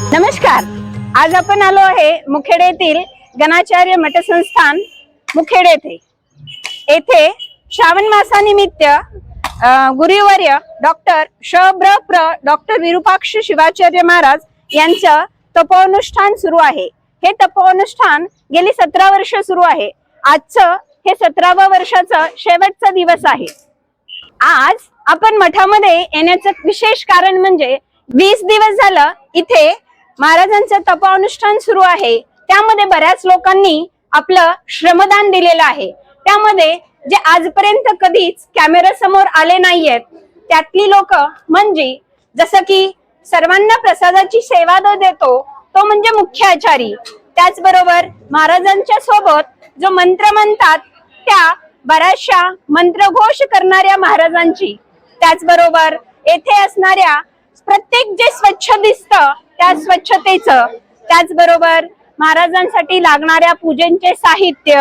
नमस्कार. आज आपण आलो आहे मुखेड येथील गणाचार्य मठसंस्थान मुखेड येथे. येथे श्रावण मासानिमित्त गुरुवर्य डॉक्टर श ब्र प्र डॉक्टर विरुपाक्ष शिवाचार्य महाराज यांचं तपोनुष्ठान सुरू आहे. हे तपोनुष्ठान गेली सतरा वर्ष सुरू आहे. आजचं हे सतराव वर्षाचं शेवटचा दिवस आहे. आज आपण मठामध्ये येण्याचं विशेष कारण म्हणजे वीस दिवस झालं इथे महाराजांचं तपानुष्ठान सुरू आहे. त्यामध्ये बऱ्याच लोकांनी आपलं श्रमदान दिलेलं आहे. त्यामध्ये जे आजपर्यंत कधीच कॅमेरा समोर आले नाहीयेत त्यातली लोक म्हणजे जसं की सर्वांना प्रसादाची सेवा जो देतो तो म्हणजे मुख्य आचारी. त्याचबरोबर महाराजांच्या सोबत जो मंत्र म्हणतात त्या बऱ्याचशा मंत्रघोष करणाऱ्या महाराजांची. त्याचबरोबर येथे असणाऱ्या प्रत्येक जे स्वच्छ दिसतं त्या स्वच्छतेचं. त्याचबरोबर महाराजांसाठी लागणाऱ्या पूजेचे साहित्य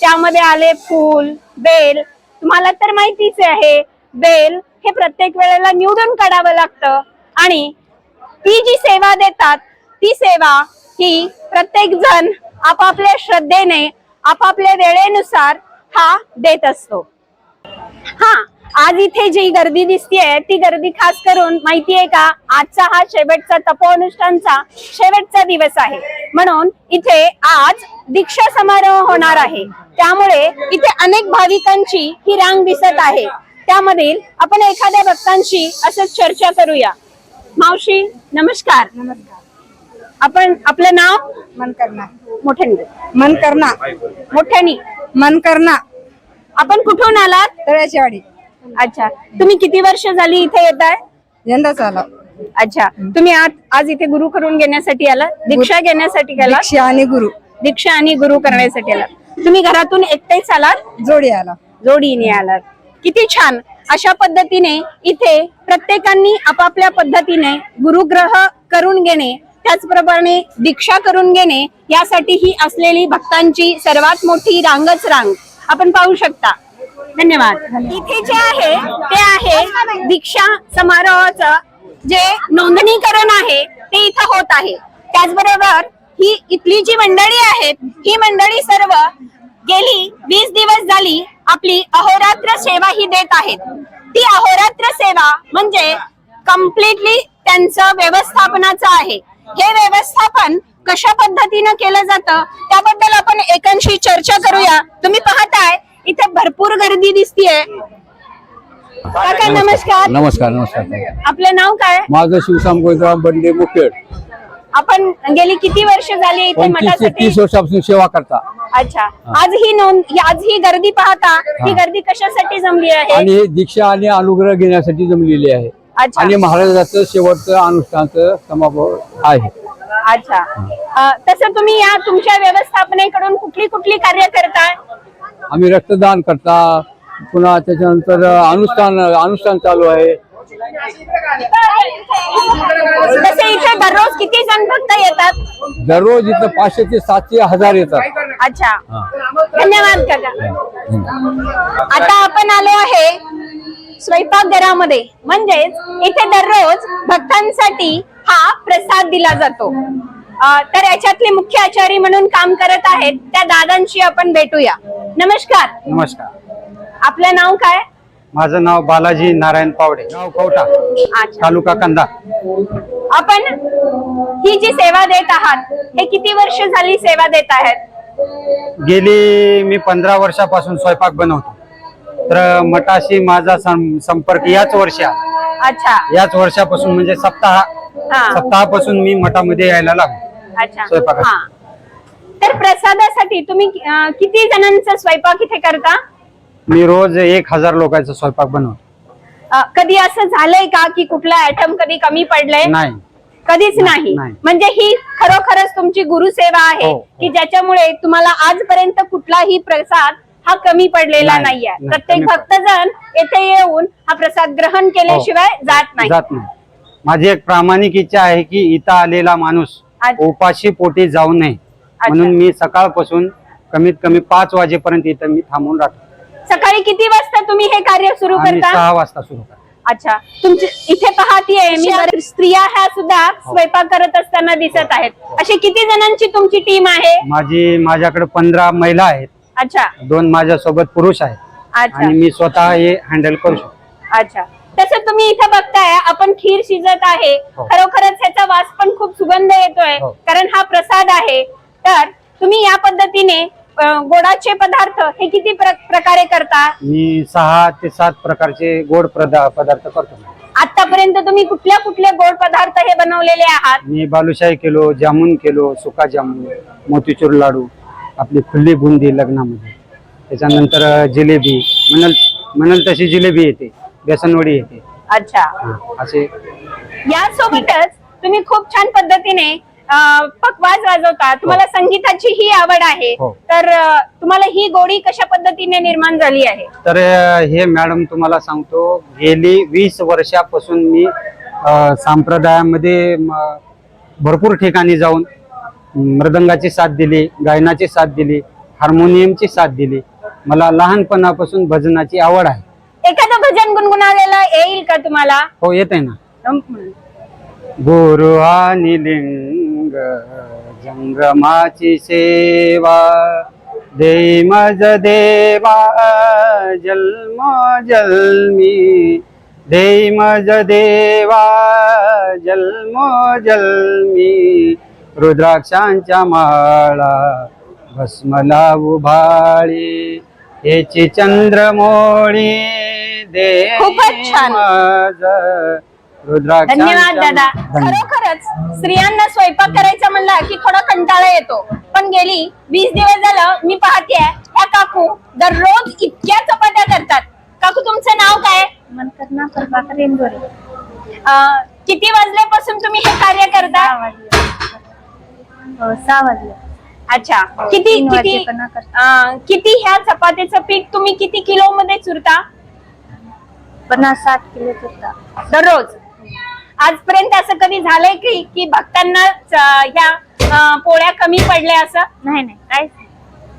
त्यामध्ये आले फूल बेल. तुम्हाला तर माहितीच आहे बेल हे प्रत्येक वेळेला निवडून काढावं लागतं. आणि ती जी सेवा देतात ती सेवा ही प्रत्येक जण आपापल्या श्रद्धेने आपापल्या वेळेनुसार हा देत असतो. हा आज इथे जी गर्दी दिसतीये ती गर्दी खास करून माहितीये का आजचा हा शेवटचा तपोनुष्ठानचा शेवटचा दिवस आहे. म्हणून इथे आज दीक्षा समारोह होणार आहे. त्यामुळे इथे अनेक भाविकांची ही रांग दिसत आहे. त्यामधील आपण एखाद्या भक्तांशी असंच चर्चा करूया. मावशी नमस्कार. नमस्कार. आपण आपलं नाव? मन करना मोठ्याने. मन करना मोठ्याने. मन करना आपण कुठून आलात? तळ्याची वाडी अच्छा. तुम्ही किती वर्ष झाली इथे येत आहे यंदाच आलो. अच्छा. तुम्ही आज आज इथे गुरु करून घेण्यासाठी आला? दीक्षा घेण्यासाठी गेला दीक्षा आणि गुरु. दीक्षा आणि गुरु करण्यासाठी आला. तुम्ही घरातून एकटेच आलात? जोडी आला. जोडीने आलात. किती छान. अशा पद्धतीने इथे प्रत्येकांनी आपापल्या पद्धतीने गुरुग्रह करून घेणे त्याचप्रमाणे दीक्षा करून घेणे यासाठी ही असलेली भक्तांची सर्वात मोठी रांगच रांग. आपण पाहू शकता. धन्यवाद. इथे जे आहे ते आहे दीक्षा समारोहाचं जे नोंदणीकरण आहे ते इथं होत आहे. त्याचबरोबर ही इथली जी मंडळी आहेत ही मंडळी सर्व गेली वीस दिवस झाली आपली अहोरात्र सेवा ही देत आहेत. ती अहोरात्र सेवा म्हणजे कम्प्लिटली त्यांचं व्यवस्थापनाचं आहे. हे व्यवस्थापन कशा पद्धतीनं केलं जातं त्याबद्दल आपण एकांशी चर्चा करूया. तुम्ही पहा भरपूर गर्दी दिसतीये. काका नमस्कार. नमस्कार. नमस्कार आपलं नाव काय? माझं शिवशाम गोविंदराव बंडे मुखेड. आपण गेली किती वर्ष झाली इथे पंचवीस ते मठासाठी? तीस वर्षापासून सेवा करता. अच्छा. आज ही नोंद आज ही गर्दी पाहता ही हा. गर्दी कशासाठी जमली आहे? आणि हे दीक्षा आणि अनुग्रह घेण्यासाठी जमलेली आहे. अच्छा. आणि महाराजाचं शेवटचं अनुष्ठानचं समारोह आहे. अच्छा. अ, तसं तुम्ही या तुमच्या व्यवस्थापनेकडून कुठली कुठली कार्य करताय? आम्ही रक्तदान करता. पुन्हा त्याच्यानंतर अनुष्ठान अनुष्ठान चालू आहे. तसे इथे दररोज किती जण भक्त येतात? दररोज इथं पाचशे ते सातशे हजार येतात. अच्छा. धन्यवाद काका. आता आपण आलो आहे स्वयंपाकघरामध्ये म्हणजेच इथे दररोज भक्तांसाठी हा प्रसाद दिला जातो. तर याच्यातले मुख्य आचारी म्हणून काम करत आहेत त्या दादांशी आपण भेटूया. नमस्कार. नमस्कार. आपलं नाव काय? माझं नाव बालाजी नारायण पावडे. गाव कवटा. अच्छा. तालुका कंदा. आपण ही जी सेवा देत आहात हे किती वर्ष झाली सेवा देत आहेत? गेली मी पंधरा वर्षापासून स्वयंपाक बनवतो. तर मठाशी माझा सं- संपर्क याच वर्षी आला. अच्छा. याच वर्षापासून म्हणजे सप्ताह हा. सप्ताहापासून मी मठामध्ये यायला लागलो. अच्छा. हा. तर प्रसादासाठी तुम्ही अं, किती जणांचा स्वयंपाक इथे करता? मी रोज एक हजार लोकांचा स्वयंपाक बनवतो. अं, कधी असं झालंय का की कुठला आयटम कधी कमी पडलंय? नाही. कधीच नाही नाही. म्हणजे ही खरोखरच तुमची गुरुसेवा आहे हो, की ज्याच्यामुळे तुम्हाला आजपर्यंत कुठलाही प्रसाद हा कमी पडलेला नाही, नाहीये. नाही, प्रत्येक कमी येथे येऊन हा प्रसाद ग्रहण केल्याशिवाय जात नाही. हो. जात नाही. माझी एक प्रामाणिक इच्छा आहे की इथं आलेला माणूस. उपाशी पोटी जाऊ नये. म्हणून मी सकाळपासून कमीत कमी पाच वाजेपर्यंत इथं मी थांबून राहतो. सकाळी किती वाजता तुम्ही हे कार्य सुरू करता? सहा वाजता सुरू करतो. अच्छा. तुमची इथे पाहतीये मी स्त्रिया ह्या सुद्धा स्वयंपाक करत असताना दिसत आहेत. अशी किती जणांची तुमची टीम आहे? माझी माझ्याकडे पंधरा महिला आहेत. अच्छा. दोन माझ्यासोबत पुरुष आहेत. अच्छा. आणि मी स्वतः हे हँडल करू शकतो. अच्छा. तसं तुम्ही इथं बघताय आपण खीर शिजत आहे. हो. खरोखरच ह्याचा वास पण खूप सुगंध येतोय हो. कारण हा प्रसाद आहे. तर तुम्ही या पद्धतीने गोडाचे पदार्थ हे किती प्र- प्रकारे करता? मी सहा ते सात प्रकारचे गोड पदा- पदार्थ करतो. आतापर्यंत तुम्ही कुठल्या कुठले गोड पदार्थ हे बनवलेले आहात? मी बालुशाही केलो जामुन केलो सुका जामुन मोतीचूर लाडू आपली खुल्ली बुंदी लग्नामध्ये. त्याच्यानंतर जिलेबी म्हणाल म्हणाल तशी जिलेबी येते. बेसनवडी येते. अच्छा. हा, असे. यासोबतच तुम्ही खूप छान पद्धतीने अं, पखवाज वाजवता. तुम्हाला संगीताची ही आवड आहे. हो. तर अं, तुम्हाला ही गोडी कशा पद्धतीने निर्माण झाली आहे? तर अं, हे मॅडम तुम्हाला सांगतो गेली वीस वर्षापासून मी अं, संप्रदायामध्ये म, भरपूर ठिकाणी जाऊन मृदंगाची साथ दिली गायनाची साथ दिली हार्मोनियमची साथ दिली. मला लहानपणापासून भजनाची आवड आहे. एखादं भजन गुणगुणालेलं येईल का तुम्हाला? हो येत आहे ना गुरु आणि लिंग जंगमाची सेवा दे मज देवा जन्म जन्मी दे मज देवा जन्म जन्मी रुद्राक्षांच्या माळा भस्मला उभाळी हेची चंद्रमोळी दे खूपच छान. धन्यवाद दादा. खरोखरच स्त्रियांना स्वयंपाक करायचा म्हणला की थोडा कंटाळा येतो. पण गेली वीस दिवस झालं मी पाहते ह्या काकू दररोज इतक्या चपात्या करतात. काकू तुमचं नाव काय? मनकरणा प्रभाकर इंदोरे. अं, किती वाजल्यापासून तुम्ही हे कार्य करता? हो सहा वाजले. अच्छा. किती तीन किती वाजेपर्यंत करते. अं, किती ह्या चपातीचं पीठ तुम्ही किती किलो मध्ये चुरता? पन्नास साठ किलो होता दररोज. आजपर्यंत असं कधी झालंय की की भक्तांना ह्या अं, पोळ्या कमी पडल्या असं? नाही नाही. काहीच नाही.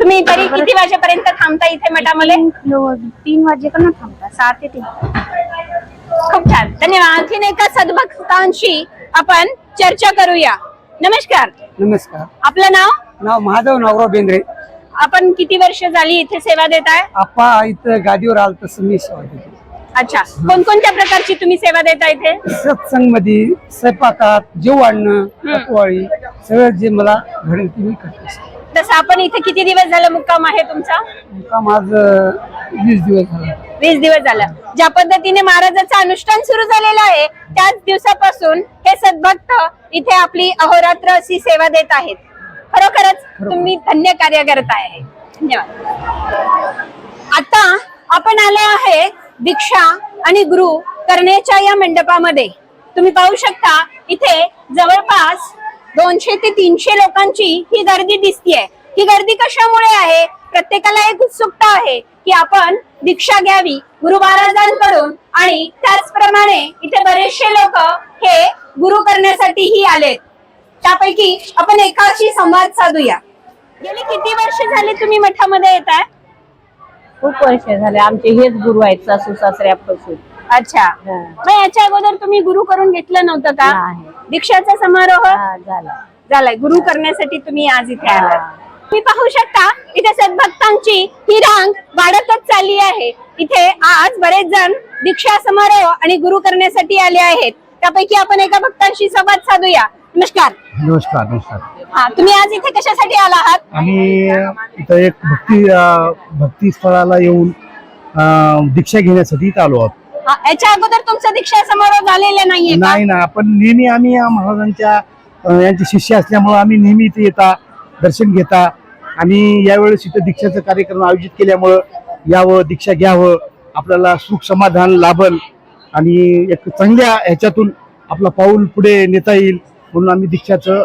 तुम्ही तरी किती वाजेपर्यंत थांबता इथे मठामध्ये? तीन किलो तीन वाजेकडनं थांबता. सहा ते तीन. खूप छान. धन्यवाद. आणखीन एका सद्भक्तांशी आपण चर्चा करूया. नमस्कार. नमस्कार. आपलं नाव? नाव महादेव नावराव बेंद्रे. आपण किती वर्ष झाली इथे सेवा देताय? आप्पा इथं गादीवर आलं तसं मी सेवा देतो अच्छा कोणकोणत्या प्रकारची तुम्ही सेवा देता इथे? सत्संगमध्ये स्वयंपाकात जेव आणणं पकवाळी सगळं जे मला घडेल ते मी करतो. तसं आपण इथे किती दिवस झालं मुक्काम आहे तुमचा? काम आज वीस दिवस झाला. वीस दिवस झालं. ज्या पद्धतीने महाराजाचं अनुष्ठान सुरू झालेलं आहे त्याच दिवसापासून हे सद्भक्त इथे आपली अहोरात्र अशी सेवा देत आहेत. खरोखरच तुम्ही धन्य कार्य करत आहे धन्यवाद. आता आपण आलो आहे दीक्षा आणि गुरु करण्याच्या या मंडपामध्ये. तुम्ही पाहू शकता इथे जवळपास दोनशे ते तीनशे लोकांची ही गर्दी दिसतीये. ही गर्दी कशामुळे आहे? प्रत्येकाला एक उत्सुकता आहे की आपण दीक्षा घ्यावी गुरु महाराजांकडून आणि त्याचप्रमाणे इथे बरेचसे लोक हे गुरु करण्यासाठीही आलेत. त्यापैकी आपण एकाशी संवाद साधूया. गेली किती वर्ष झाली तुम्ही मठामध्ये येत आहे खूप वर्ष झाले. आमचे हेच गुरु आहेत सासू सासऱ्यापासून अच्छा. मग याच्या अगोदर तुम्ही गुरु करून घेतलं नव्हतं का? नाही. दीक्षाचा समारोह? हा, झाला. झालाय. गुरु करण्यासाठी तुम्ही आज इथे. आलात. तुम्ही पाहू शकता इथे सद्भक्तांची ही रांग वाढतच चालली आहे. इथे आज बरेच जण दीक्षा समारोह आणि गुरु करण्यासाठी आले आहेत. त्यापैकी आपण एका भक्तांशी संवाद साधूया. नमस्कार. नमस्कार नमस्कार. हा तुम्ही आज इथे कशासाठी आला आहात? आम्ही इथं एक भक्ती अं, भक्ती स्थळाला येऊन अं, दीक्षा घेण्यासाठी इथं आलो आहोत. हा, याच्या अगोदर तुमचा दीक्षा समारोह झालेला नाहीये का? नाही ना आपण नेहमी आम्ही या महाराजांच्या अं, यांचे शिष्य असल्यामुळं आम्ही नेहमी इथे येता दर्शन घेता. आणि यावेळेस इथं दीक्षाचा कार्यक्रम आयोजित केल्यामुळं यावं दीक्षा घ्यावं आपल्याला सुख समाधान लाभल आणि एक चांगल्या ह्याच्यातून आपला पाऊल पुढे नेता येईल. म्हणून आम्ही दीक्षाचं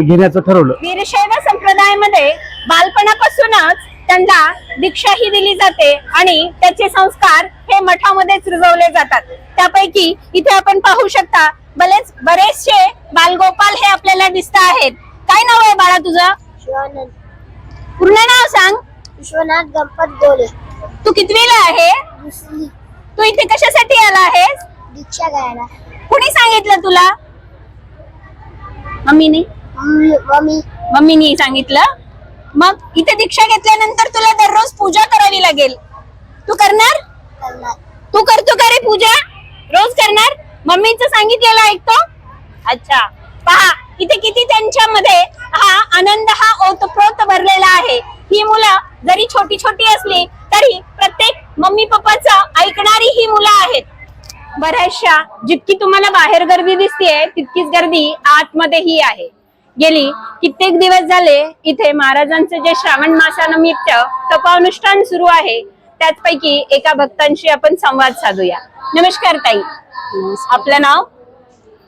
घेण्याचं ठरवलं. वीरशैव संप्रदायामध्ये बालपणापासूनच त्यांना दीक्षा ही दिली जाते आणि त्याचे संस्कार हे मठामध्येच रुजवले जातात. त्यापैकी इथे आपण पाहू शकता बरेच बरेचसे बालगोपाल हे आपल्याला दिसत आहेत. काय नाव आहे बाळा तुझं? विश्वानंद पूर्ण नाव सांग. विश्वनाथ गणपत गोले तू कितवीला आहे? तू इथे कशासाठी आला आहेस? दीक्षा घ्यायला. कुणी सांगितलं तुला? मम्मीने? मम्मी मम्मीनी सांगितलं. मग इथे दीक्षा घेतल्यानंतर तुला दररोज पूजा करावी लागेल. तू करणार? तू करतो का रे पूजा? रोज करणार? मम्मीचं सांगितलेलं ऐकतो अच्छा. पहा इथे किती त्यांच्यामध्ये हा आनंद हा ओतप्रोत भरलेला आहे. ही मुलं जरी छोटी छोटी असली तरी प्रत्येक मम्मी पप्पाचं ऐकणारी ही मुलं आहेत. बऱ्याचशा जितकी तुम्हाला बाहेर गर्दी दिसतेय तितकीच गर्दी आतमध्येही आहे. गेली कित्येक दिवस झाले इथे महाराजांचे जे श्रावण मासानिमित्त तपानुष्ठान सुरू आहे त्याचपैकी एका भक्तांशी आपण संवाद साधूया. नमस्कार ताई. आपलं नाव?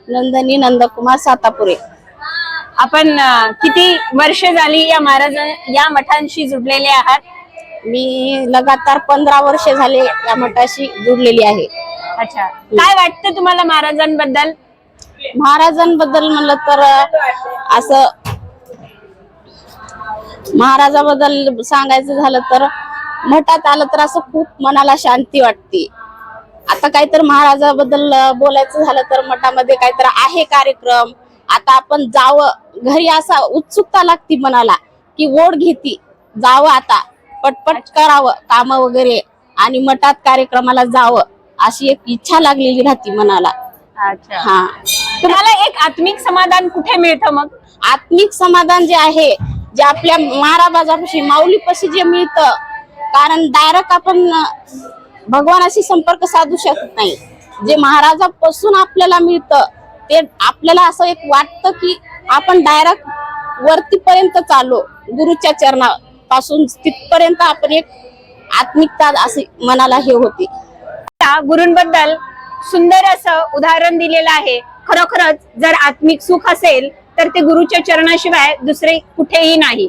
नंदनी नंदकुमार सातापुरे. आपण अं, किती वर्ष झाली या महाराज या मठांशी जुडलेले आहात? मी लगातार पंधरा वर्ष झाले या मठाशी जुडलेली आहे. अच्छा. काय वाटतं तुम्हाला महाराजांबद्दल? महाराजांबद्दल म्हणलं तर असं महाराजाबद्दल सांगायचं झालं तर मठात आलं तर असं खूप मनाला शांती वाटते. आता काहीतरी महाराजाबद्दल बोलायचं झालं तर मठामध्ये काहीतरी आहे कार्यक्रम. आता आपण जावं घरी असा उत्सुकता लागती मनाला की ओढ घेती. जावं आता पटपट करावं काम वगैरे. आणि मठात कार्यक्रमाला जावं. अशी एक इच्छा लागलेली राहती मनाला. अच्छा. हा. तुम्हाला एक आत्मिक समाधान कुठे मिळतं मग? आत्मिक समाधान जे आहे जे आपल्या महाराजापाशी माऊलीपाशी जे मिळतं कारण डायरेक्ट आपण भगवानाशी संपर्क साधू शकत नाही. जे महाराजापासून आपल्याला मिळतं ते आपल्याला असं एक वाटतं की आपण डायरेक्ट वरतीपर्यंत चाललो गुरुच्या चरणापासून तिथपर्यंत आपण एक आत्मिकता असे मनाला हे होते. त्या गुरूंबद्दल सुंदर असं उदाहरण दिलेलं आहे. खरोखरच जर आत्मिक सुख असेल तर ते गुरुच्या चरणाशिवाय दुसरे कुठेही नाही.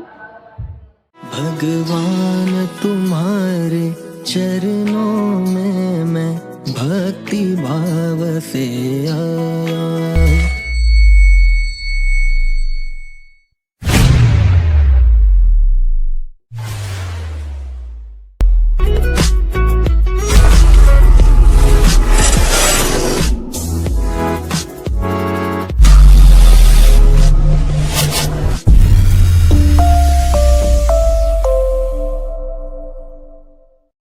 भगवान तुम्हारे चरणों में मैं भक्ति भाव से आया